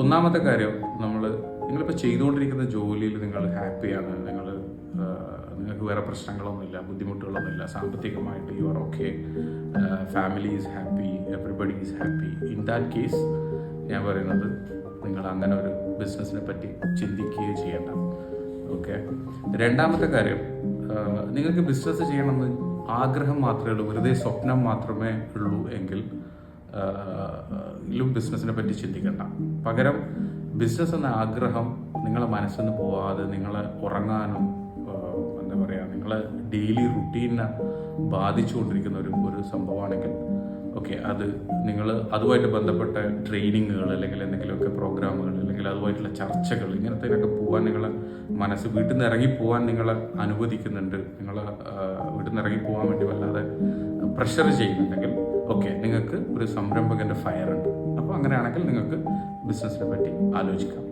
ഒന്നാമത്തെ കാര്യം നമ്മൾ നിങ്ങളിപ്പോൾ ചെയ്തുകൊണ്ടിരിക്കുന്ന ജോലിയിൽ നിങ്ങൾ ഹാപ്പിയാണ്. നിങ്ങൾ നിങ്ങൾക്ക് വേറെ പ്രശ്നങ്ങളൊന്നുമില്ല ബുദ്ധിമുട്ടുകളൊന്നുമില്ല. സാമ്പത്തികമായിട്ട് you are okay family is happy everybody is happy in that case ഞാൻ പറയുന്നത് നിങ്ങൾ അങ്ങനെ ഒരു ബിസിനസ്സിനെ പറ്റി ചിന്തിക്കുകയോ ചെയ്യേണ്ട. ഓക്കെ രണ്ടാമത്തെ കാര്യം നിങ്ങൾക്ക് ബിസിനസ് ചെയ്യണമെന്ന് ആഗ്രഹം മാത്രമേ ഉള്ളൂ വെറുതെ സ്വപ്നം മാത്രമേ ഉള്ളൂ എങ്കിൽ ലും ബിസിനസ്സിനെ പറ്റി ചിന്തിക്കണ്ട. പകരം ബിസിനസ് എന്ന ആഗ്രഹം നിങ്ങളെ മനസ്സിൽ നിന്ന് പോവാതെ നിങ്ങൾ ഉറങ്ങാനും എന്താ പറയുക നിങ്ങളെ ഡെയിലി റുട്ടീനെ ബാധിച്ചുകൊണ്ടിരിക്കുന്ന ഒരു ഒരു സംഭവമാണെങ്കിൽ ഓക്കെ അത് നിങ്ങൾ അതുമായിട്ട് ബന്ധപ്പെട്ട ട്രെയിനിങ്ങുകൾ അല്ലെങ്കിൽ എന്തെങ്കിലുമൊക്കെ പ്രോഗ്രാമുകൾ അല്ലെങ്കിൽ അതുമായിട്ടുള്ള ചർച്ചകൾ ഇങ്ങനത്തേനൊക്കെ പോകാൻ നിങ്ങളെ മനസ്സ് വീട്ടിൽ നിന്ന് ഇറങ്ങി പോകാൻ നിങ്ങളെ അനുവദിക്കുന്നുണ്ട്. നിങ്ങൾ വീട്ടിൽ നിന്ന് ഇറങ്ങി പോകാൻ വേണ്ടി വല്ലാതെ പ്രഷർ ചെയ്യുന്നുണ്ടെങ്കിൽ ഓക്കെ നിങ്ങൾക്ക് ഒരു സംരംഭകന്റെ ഫയർ ഉണ്ട്. അപ്പോൾ അങ്ങനെയാണെങ്കിൽ നിങ്ങൾക്ക് ബിസിനസ്സിനെ പറ്റി ആലോചിക്കാം.